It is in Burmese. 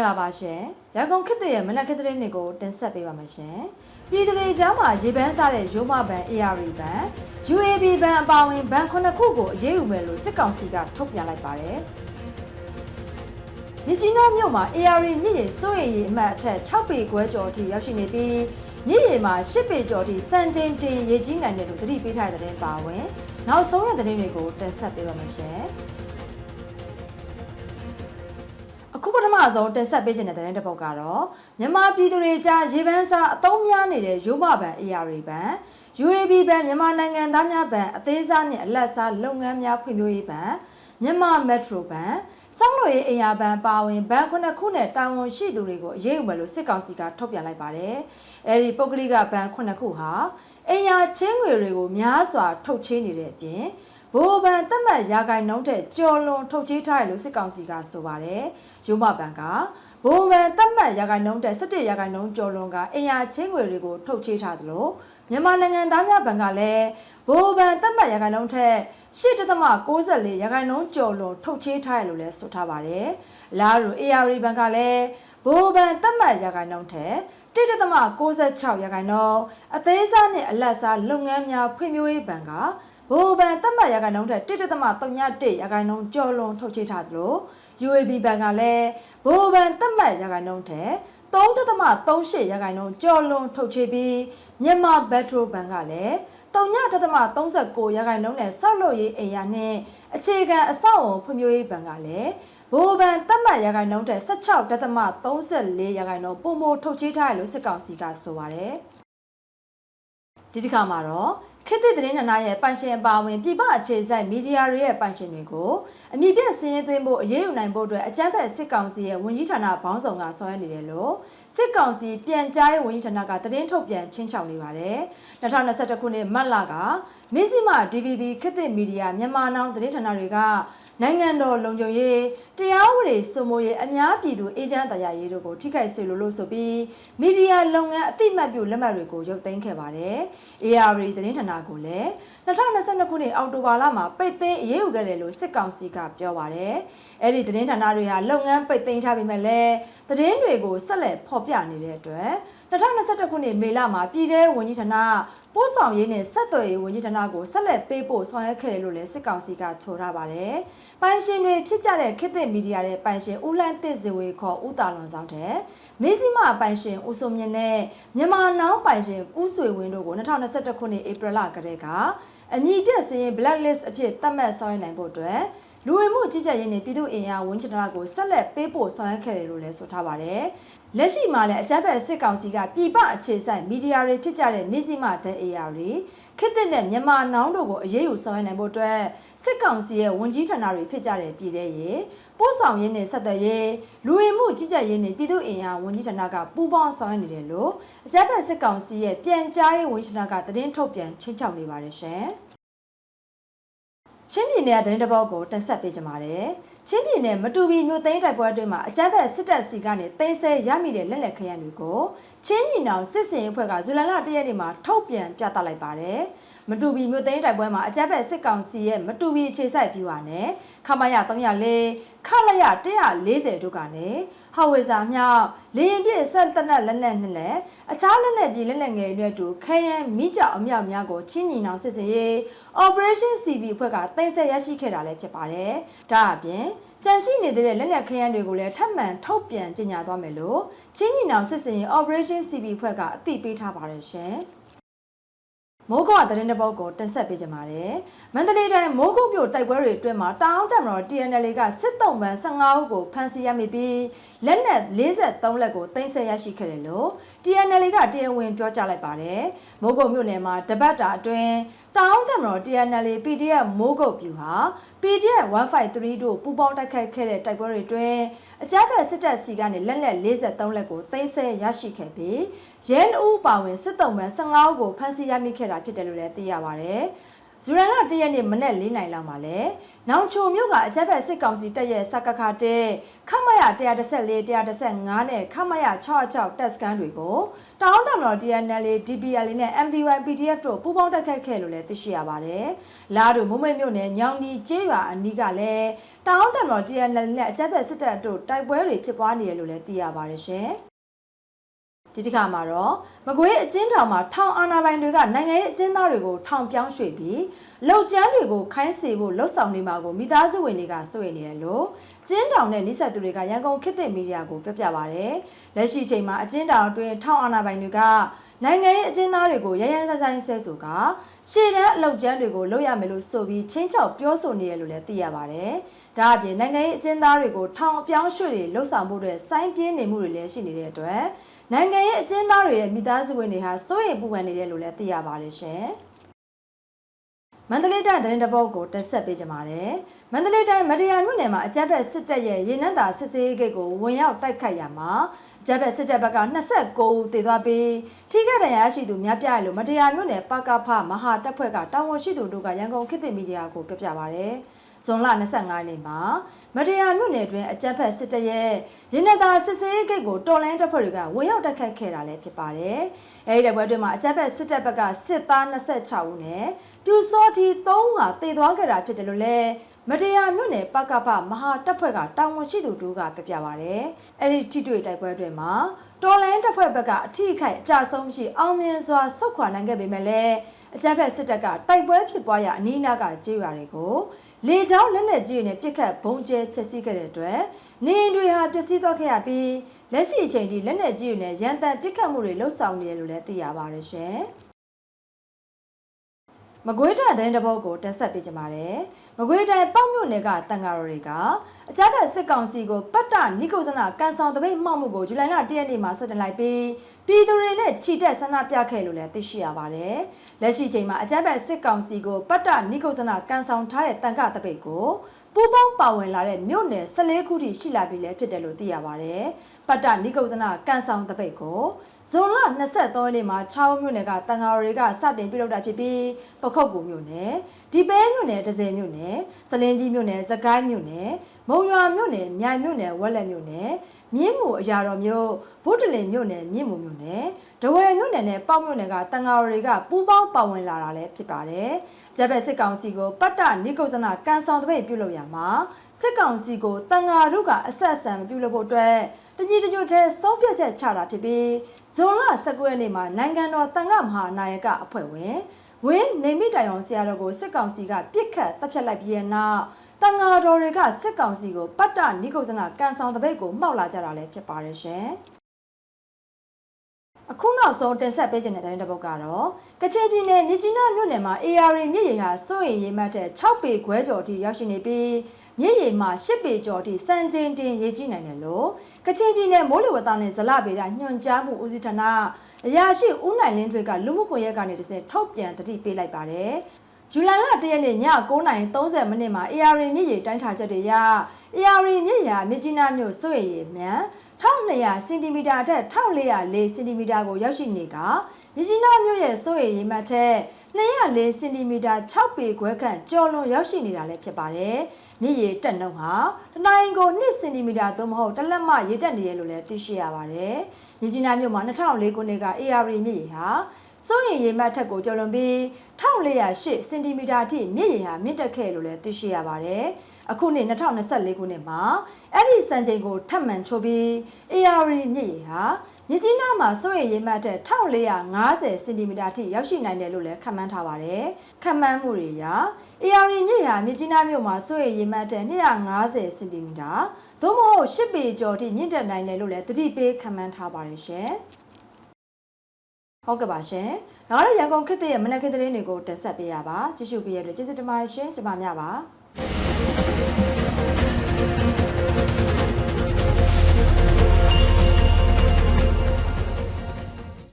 ္ဂလာပါရှင်။ရန်ကုန်ခေတ်သစ်ရဲ့မနက်ခင်းသတင်းတွေကိုတင်ဆက်ပေးပါမယ်ရှင်။ပြည်သူတွေကြားမှာရေပန်းစားတဲ့ရိုးမဘန် ARD ဘန် UAB ဘန်အပါအဝင်ဘန်ခုနှစ်ခုကိုအရေးယူမယ်လို့စစ်ကောင်စီကထုတ်ပြန်လိုက်ပါတယ်။မြကြီးနားမြို့မှာ ARD မြစ်ရေစိုးရိမ်ရေအမှတ်အထက်6ပေခွဲကျော်အထိရောက်ရှိနေပြီးမြစ်ရေမှာ10ပေကျော်အထိစံချိန်တင်ရေကြီးနိုင်တယ်လို့သတိပေးထားတဲ့သတင်းပါဝင်။နောက်ဆုံးရတဲ့သတင်းတွေကိုတင်ဆက်ပေးပါမယ်ရှင်။ အခုပထမဆုံးတင်ဆက်ပေးခြင်းတဲ့တဲ့တစ်ပုဒ်ကတော့မြန်မာပြည်သူတွေကြားရေပန်းစားအသုံးများနေတဲ့ရိုးမဘန် AR ဘန် UAB ဘန်မြန်မာနိုင်ငံသားများဘန်အသေးစားနဲ့အလတ်စားလုပ်ငန်းများဖွံ့ဖြိုးရေးဘန်မြန်မာမက်ထရိုဘန်စောင့်လို့ရေးအရာဘန်ပါဝင်ဘန်ခုနှစ်ခုနဲ့တာဝန်ရှိသူတွေကိုအရေးယူမယ်လို့စစ်ကောင်စီကထုတ်ပြန်လိုက်ပါတယ်။အဲဒီပုဂ္ဂလိကဘန်ခုနှစ်ခုဟာအရာချင်းငွေတွေကိုများစွာထုတ်ချေးနေတဲ့အပြင် ဘိုးဘန်တက်မှတ်ရာဂိုင်နှုန်းတဲ့ကြော်လွန်ထုတ်ချေးထားတယ်လို့စစ်ကောင်စီကဆိုပါတယ်။ရုံးမဘန်ကဘိုးဘန်တက်မှတ်ရာဂိုင်နှုန်းတဲ့17ရာဂိုင်နှုန်းကြော်လွန်ကအင်ယာချင်းငွေတွေကိုထုတ်ချေးထားသလိုမြန်မာနိုင်ငံသားများဘန်ကလည်းဘိုးဘန်တက်မှတ်ရာဂိုင်နှုန်းထက်8.64ရာဂိုင်နှုန်းကျော်လွန်ထုတ်ချေးထားတယ်လို့လည်းဆိုထားပါတယ်။လာရူ AR ဘန်ကလည်းဘိုးဘန်တက်မှတ်ရာဂိုင်နှုန်းထက်1.66ရာခိုင်နှုန်းအသေးစားနဲ့အလတ်စားလုပ်ငန်းများဖွံ့ဖြိုးရေးဘဏ်က ဘိုးဘဏ်တက်မှတ်ရာခိုင်နှုန်းထက်1.31ရာခိုင်နှုန်းကျော်လွန်ထုတ်ချေးထားသလို UAB ဘဏ်ကလည်းဘိုးဘဏ်တက်မှတ်ရာခိုင်နှုန်းထက်3.38ရာခိုင်နှုန်းကျော်လွန်ထုတ်ချေးပြီးမြန်မာဘက်ထရိုဘဏ်ကလည်း3.39ရာခိုင်နှုန်းနဲ့ဆောက်လုပ်ရေးအိမ်ယာနဲ့အခြေခံအဆောက်အအုံဖွံ့ဖြိုးရေးဘဏ်ကလည်းဘိုးဘန်တက်မှတ်ရာခိုင်နှုန်းတဲ့16.34ရာခိုင်နှုန်းပုံမထုတ်ချေးထားတယ်လို့စစ်ကောင်စီကဆိုပါတယ်။ဒီတစ်ခါမှာတော့ ခေတ်သစ်သတင်းဌာနရဲ့ပိုင်ရှင်အပါအဝင်ပြည်ပအခြေစိုက်မီဒီယာတွေရဲ့ပိုင်ရှင်တွေကိုအမိပြတ်စင်းရဲသွင်းဖို့အရေးယူနိုင်ဖို့အတွက်အကြမ်းဖက်စစ်ကောင်စီရဲ့ဝန်ကြီးဌာနဘောင်းဆောင်ကဆောင်ရွက်နေတယ်လို့စစ်ကောင်စီပြန်ကြားရေးဝန်ကြီးဌာနကသတင်းထုတ်ပြန်ချင်းချောက်နေပါတယ်။2021ခုနှစ်မတ်လကမင်းစီမာ DVB ခေတ်သစ်မီဒီယာမြန်မာနောင်သတင်းဌာနတွေက နိုင်ငံတော်လုံခြုံရေးတရားဥပဒေစိုးမိုးရေးအများပြည်သူအေဂျင့်တရားရေးတို့ကိုထိခိုက်စေလိုလို့ဆိုပြီးမီဒီယာလုပ်ငန်းအတိမတ်ပြုလက်မှတ်တွေကိုရုပ်သိမ်းခဲ့ပါတယ်။ AR သတင်းဌာနကိုလည်း 2022ခုနှစ်အောက်တိုဘာလမှာပိတ်သိမ်းအရေးယူခဲ့တယ်လို့စစ်ကောင်စီကပြောပါတယ်။အဲ့ဒီသတင်းဌာနတွေဟာလုပ်ငန်းပိတ်သိမ်းထားပေမဲ့လည်းသတင်းတွေကိုဆက်လက်ဖော်ပြနေတဲ့အတွက်2021ခုနှစ်မေလမှာပြည်ထောင်ဝန်ကြီးဌာနပို့ဆောင်ရေးနဲ့ဆက်သွယ်ရေးဝန်ကြီးဌာနကိုဆက်လက်ပေးပို့ဆောင်ရွက်ခဲ့တယ်လို့လည်းစစ်ကောင်စီကချိုထားပါတယ်။ပိုင်ရှင်တွေဖြစ်ကြတဲ့ခေတ်သစ်မီဒီယာရဲ့ပိုင်ရှင်ဦးလန်းတစ်ဇေဝေခေါ်ဦးတာလွန်ဆောင်တဲ့ မေစီမပိုင်ရှင်ဦးစုံမြင့်နဲ့မြန်မာနောင်ပိုင်ရှင်ဦးဆွေဝင်းတို့ကို2021ခုနှစ်ဧပြီလကတည်းကအမည်ပြည့်စည်ရင် blacklist အဖြစ်သတ်မှတ်ဆောင်ရွက်နိုင်ဖို့အတွက် လူဝင်မှုကြီးကြပ်ရေးနဲ့ပြည်သူ့အင်အားဝန်ချနာကိုဆက်လက်ပေးပို့ဆောင်ရွက်ခဲ့တယ်လို့လည်းဆိုထားပါတယ်။လက်ရှိမှာလည်းအကြမ်းဖက်စစ်ကောင်စီကပြည်ပအခြေစိုက်မီဒီယာတွေဖြစ်ကြတဲ့မြစီမတဲ့ AR တွေခေတ်သစ်နဲ့မြန်မာနောင်တို့ကိုအရေးယူဆောင်ရွက်နိုင်ဖို့အတွက်စစ်ကောင်စီရဲ့ဝန်ကြီးဌာနတွေဖြစ်ကြတဲ့ပြည်ထရေးပို့ဆောင်ရေးနဲ့ဆက်သွယ်ရေးလူဝင်မှုကြီးကြပ်ရေးနဲ့ပြည်သူ့အင်အားဝန်ကြီးဌာနကပူးပေါင်းဆောင်ရွက်နေတယ်လို့အကြမ်းဖက်စစ်ကောင်စီရဲ့ပြန်ကြားရေးဝန်ကြီးဌာနကသတင်းထုတ်ပြန်ချင်းချောက်နေပါတယ်ရှင်။ ချင်းပြည်နယ်ကသတင်းတစ်ပုဒ်ကိုတင်ဆက်ပေးကြပါမယ်။ချင်းပြည်နယ်မတူပီမြို့သိမ်းတိုက်ပွဲအတွင်းမှာအကြမ်းဖက်စစ်တပ်စီကနေသိမ်းဆဲရမိတဲ့လက်လက်ခရမ်းတွေကိုချင်းညီနောင်စစ်စင်အဖွဲ့ကဇူလိုင်လ၁ရက်နေ့မှာထုတ်ပြန်ပြသလိုက်ပါတယ်။ မတူပီမြို့သိမ်းတိုက်ပွဲမှာအကြမ်းဖက်စစ်ကောင်စီရဲ့မတူပီအခြေစိုက်ဗျူဟာနဲ့ခမရ304ခလရ140တို့ကနေဟော်ဝေဇာမြောက်လေရင်ပြည့်ဆက်တနက်လက်နက်နဲ့လက်အခြားလက်နက်ကြီးလက်နက်ငယ်တွေတူခရမ်းမိကြောက်အမြောက်များကိုချင်းညီနောင်စစ်စင်ရေး Operation CB အဖွဲ့ကတင်ဆက်ရရှိခဲ့တာလည်းဖြစ်ပါတယ်။ဒါအပြင်ကြန့်ရှိနေတဲ့လက်လက်ခရမ်းတွေကိုလည်းထပ်မံထုတ်ပြန်ကြေညာသွားမယ်လို့ချင်းညီနောင်စစ်စင်ရေး Operation CB အဖွဲ့ကအသိပေးထားပါတယ်ရှင်။ မိုးကုတ်ကသတင်းတစ်ပုဒ်ကိုတင်ဆက်ပေးကြပါမယ်။မန္တလေးတိုင်းမိုးကုတ်မြို့တိုက်ပွဲတွေအတွင်းမှာတောင်တက်မတော် TNL ကစစ်တုံးပန်း15ဦးကိုဖမ်းဆီးရမိပြီး လက်နက်43လက်ကိုတင်ဆက်ရရှိခဲ့တယ်လို့ TNL ကတရားဝင်ပြောကြားလိုက်ပါတယ်။မိုးကုတ်မြို့နယ်မှာတပတ်တာအတွင်းတောင်တက်မတော် TNL PDF မိုးကုတ်ပြူဟာ PDF 153တို့ပူးပေါင်းတိုက်ခိုက်ခဲ့တဲ့တိုက်ပွဲတွေအတွင်းအကြမ်းဖက်စစ်တပ်စီကနေလက်လက်43လက်ကိုသိမ်းဆည်းရရှိခဲ့ပြီးရဲနှူးပါဝင်စစ်တုံးပန်း15ဦးကိုဖမ်းဆီးရမိခဲ့တာဖြစ်တယ်လို့လည်းသိရပါဗျ။ ဇူရန်လ၁ရက်နေ့မနက်၄နာရီလောက်မှာလဲနောင်ချိုမြို့ကအကြက်ဘက်စစ်ကောင်စီတပ်ရဲ့စကခတဲ့ခမရ114 115နဲ့ခမရ66တပ်စခန်းတွေကိုတောင်းတမတော် TNL DPL နဲ့ MDY PDF တို့ပူးပေါင်းတက်ခတ်ခဲ့လို့လည်းသိရှိရပါတယ်။လာတို့မုံမိတ်မြို့နယ်ညောင်နီကျေးရွာအနီးကလည်းတောင်းတမတော် TNL နဲ့အကြက်ဘက်စစ်တပ်တို့တိုက်ပွဲတွေဖြစ်ပွားနေတယ်လို့လည်းသိရပါတယ်ရှင်။ ဒီတစ်ခါမှာတော့မကွေးအကျဉ်းထောင်မှာထောင်အာဏာပိုင်တွေကနိုင်ငံရေးအကျဉ်းသားတွေကိုထောင်ပြောင်းရွှေ့ပြီးလုံကျန်းတွေကိုခိုင်းစေဖို့လှုပ်ဆောင်နေမှာကိုမိသားစုဝင်တွေကစိုးရိမ်နေတယ်လို့ကျင်းထောင်နဲ့နှိဆက်သူတွေကရန်ကုန်ခေတ်သစ်မီဒီယာကိုပြောပြပါရယ်လက်ရှိချိန်မှာအကျဉ်းထောင်အတွင်းထောင်အာဏာပိုင်တွေကနိုင်ငံရေးအကျဉ်းသားတွေကိုရရန်ဆိုင်ဆိုင်ဆဲဆိုကရှေ့တန်းအလုံကျန်းတွေကိုလုပ်ရမယ်လို့ဆိုပြီးချင်းချောက်ပြောဆိုနေရလို့လည်းသိရပါတယ်။ ဒါအပြင်နိုင်ငံရေးအကျဉ်းသားတွေကိုထောင်အပြောင်းရွှေ့တွေလှုပ်ဆောင်မှုတွေစိုင်းပြင်းနေမှုတွေလည်းရှိနေတဲ့အတွက်နိုင်ငံရေးအကျဉ်းသားတွေရဲ့မိသားစုဝင်တွေဟာစိုးရိမ်ပူပန်နေတယ်လို့လည်းသိရပါတယ်ရှင်။မန္တလေးတိုင်းသတင်းတပုတ်ကိုတက်ဆက်ပေးကြပါမယ်။မန္တလေးတိုင်းမတရားမြို့နယ်မှာအကြမ်းဖက်စစ်တပ်ရဲ့ရေနံသာစစ်ဆေးဂိတ်ကိုဝင်ရောက်တိုက်ခိုက်ရမှာအကြမ်းဖက်စစ်တပ်ဘက်က29ဦးသေသွားပြီးထိခိုက်ဒဏ်ရာရှိသူများပြားလို့မတရားမြို့နယ်ပကဖမဟာတပ်ဖွဲ့ကတာဝန်ရှိသူတို့ကရန်ကုန်ခေတ်သစ်မီဒီယာကိုပြပြပါရယ်။ ဇွန်လ25ရက်နေ့မှာမတရားမြို့နယ်တွင်အကြမ်းဖက်စစ်တပ်ရဲ့ရင်းနှသာစစ်စေးဂိတ်ကိုတော်လိုင်းတပ်ဖွဲ့တွေကဝင်ရောက်တိုက်ခတ်ခဲ့တာလည်းဖြစ်ပါတယ်။အဲဒီတပ်ဖွဲ့တွေမှာအကြမ်းဖက်စစ်တပ်ဘက်ကစစ်သား26ဦးနဲ့ပြူစောတီ3ဦးဟာတေသွားခဲ့တာဖြစ်တယ်လို့လည်းမတရားမြို့နယ်ပကပမဟာတပ်ဖွဲ့ကတာဝန်ရှိသူတို့ကပြပြပါဗျ။အဲ့ဒီထိတွေ့တိုက်ပွဲတွေမှာတော်လိုင်းတပ်ဖွဲ့ဘက်ကအထိအခိုက်အကြဆုံးရှိအောင်မြင်စွာဆုတ်ခွာနိုင်ခဲ့ပေမဲ့လည်းအကြမ်းဖက်စစ်တပ်ကတိုက်ပွဲဖြစ်ပွားရာအနီးအနားကကျေးရွာတွေကို လေကြောင်းလက်နက်ကြီးတွေနဲ့ပစ်ခတ်ဘုံကျဲဖျက်ဆီးခဲ့တဲ့အတွက်နေအိမ်တွေဟာပျက်စီးသွားခဲ့ရပြီးလက်ရှိအချိန်ထိလက်နက်ကြီးတွေနဲ့ရန်တမ်းပစ်ခတ်မှုတွေလှုပ်ဆောင်နေရလို့လည်းသိရပါတယ်ရှင်။ မကွေးတိုင်းသတင်းတပုတ်ကိုတင်ဆက်ပေးကြပါမယ်။မကွေးတိုင်းပေါ့မြို့နယ်ကတန်ဃာတော်တွေကအကြမ်းဖက်စစ်ကောင်စီကိုပတ်တနိကုဇနာကန်ဆောင်တပိတ်မှောက်မှုကိုဇူလိုင်လ၁ရက်နေ့မှာဆက်တင်လိုက်ပြီးပြည်သူတွေနဲ့ခြိတက်ဆန္ဒပြခဲ့လို့လည်းသိရှိရပါတယ်။လက်ရှိချိန်မှာအကြမ်းဖက်စစ်ကောင်စီကိုပတ်တနိကုဇနာကန်ဆောင်ထားတဲ့တန်ဃတပိတ်ကို ပူပေါင်းပါဝင်လာတဲ့မြို့နယ်14ခုထိရှိလာပြီလည်းဖြစ်တယ်လို့သိရပါတယ်။ပတ်တနိကုဇနာကန်ဆောင်တပိတ်ကိုဇွန်လ23ရက်နေ့မှာ6မြို့နယ်ကတန်ဃာတွေကစတင်ပြုလုပ်တာဖြစ်ပြီးပခုတ်ကူမြို့နယ်ဒီပဲမြို့နယ်ဒဇယ်မြို့နယ်စလင်းကြီးမြို့နယ်စကိုင်းမြို့နယ်မုံရွာမြို့နယ်မြိုင်မြို့နယ်ဝက်လက်မြို့နယ် မြင်းမူအရာတော်မြို့ဗုဒ္ဓလင်မြို့နယ်မြင်းမူမြို့နယ်ဒဝယ်မြို့နယ်နဲ့ပေါ့မြို့နယ်ကတန်ဃာတွေကပူးပေါင်းပါဝင်လာတာလည်းဖြစ်ပါတယ်။ဂျပက်စစ်ကောင်စီကိုပတ္တနိကုဇနာကန်ဆောင်တပိတ်ပြုလုပ်ရမှာစစ်ကောင်စီကိုတန်ဃာတို့ကအဆက်အဆံမပြုလုပ်ဖို့အတွက်တညီတညွတ်တဲ့ဆုံးဖြတ်ချက်ချတာဖြစ်ပြီးဇွန်လ19ရက်နေ့မှာနိုင်ငံတော်တန်ခါမဟာနာယကအဖွဲ့ဝင်ဝင်းနေမိတိုင်အောင်ဆရာတော်ကိုစစ်ကောင်စီကပြစ်ခတ်တပ်ဖြတ်လိုက်ပြီးတဲ့နောက် တန်ဃာတော်တွေကစစ်ကောင်စီကိုပတ္တနိကုဇနာကန်ဆောင်တပိတ်ကိုမှောက်လာကြတာလည်းဖြစ်ပါတယ်ရှင်အခုနောက်ဆုံးတင်ဆက်ပေးခြင်းတဲ့တဲ့ပုတ်ကတော့ကချင်ပြည်နယ်မြစ်ကြီးနားမြို့နယ်မှာ AR မြစ်ရေဟာစိုးရိမ်ရေမှတ်တဲ့6ပေခွဲကျော်အထိရောက်ရှိနေပြီးမြစ်ရေမှာ10ပေကျော်အထိစံချိန်တင်ရေကြီးနိုင်တယ်လို့ကချင်ပြည်နယ်မိုးလေဝသနဲ့ဇလဗေဒညွှန်ကြားမှုဦးစီးဌာနအရာရှိဦးနိုင်လင်းထွေးကလူမှုကွန်ရက်ကနေတစ်ဆင့်ထုတ်ပြန်တတိပေးလိုက်ပါတယ်။ ဇူလိုင်လ၁ရက်နေ့ည9:30မိနစ်မှာ AR မြစ်ရေတိုင်းထားချက်တွေရ AR မြစ်ရာမြစ်ကြီးနားမြို့စိုးရိမ်ရေမြန်1200စင်တီမီတာထက်1404စင်တီမီတာကိုရောက်ရှိနေကမြကြီးနားမြို့ရဲ့စိုးရိမ်ရေမှတ်ထက်204စင်တီမီတာ6ပေခွဲခန့်ကျော်လွန်ရောက်ရှိနေတာလည်းဖြစ်ပါတယ်။မြစ်ရေတက်နှုန်းဟာတနိုင်ကို2စင်တီမီတာသို့မဟုတ်တလက်မရေတက်နေရလို့လည်းသိရှိရပါတယ်။မြကြီးနားမြို့မှာ2004ခုနှစ်က AR မြစ်ရေဟာ စိုးရိမ်ရေမှတ်ထက်ကိုကျော်လွန်ပြီး1408စင်တီမီတာအထိမြစ်ရေဟာမြင့်တက်ခဲ့လို့လည်းသိရှိရပါတယ်။အခုနှစ်2024ခုနှစ်မှာအဲ့ဒီစံချိန်ကိုထပ်မံချိုးပြီး AR မြစ်ရေဟာမြစ်ကြီးနားမှာစိုးရိမ်ရေမှတ်တဲ့1450စင်တီမီတာထိရောက်ရှိနိုင်တယ်လို့လည်းခန့်မှန်းထားပါတယ်။ခန့်မှန်းမှုတွေအရ AR မြစ်ဟာမြစ်ကြီးနားမြို့မှာစိုးရိမ်ရေမှတ်တဲ့250စင်တီမီတာသို့မဟုတ်10ပေကျော်ထိမြင့်တက်နိုင်တယ်လို့လည်းသတိပေးခန့်မှန်းထားပါတယ်ရှင်။ ဟုတ်ကဲ့ပါရှင်။နောက်တော့ရန်ကုန်ခေတ်ရဲ့မနက်ခေတ်သတင်းတွေကိုတင်ဆက်ပေးရပါ။ကြည့်ရှုပေးရတဲ့ကျေးဇူးတင်ပါတယ်ရှင်။ကျွန်မများပါ။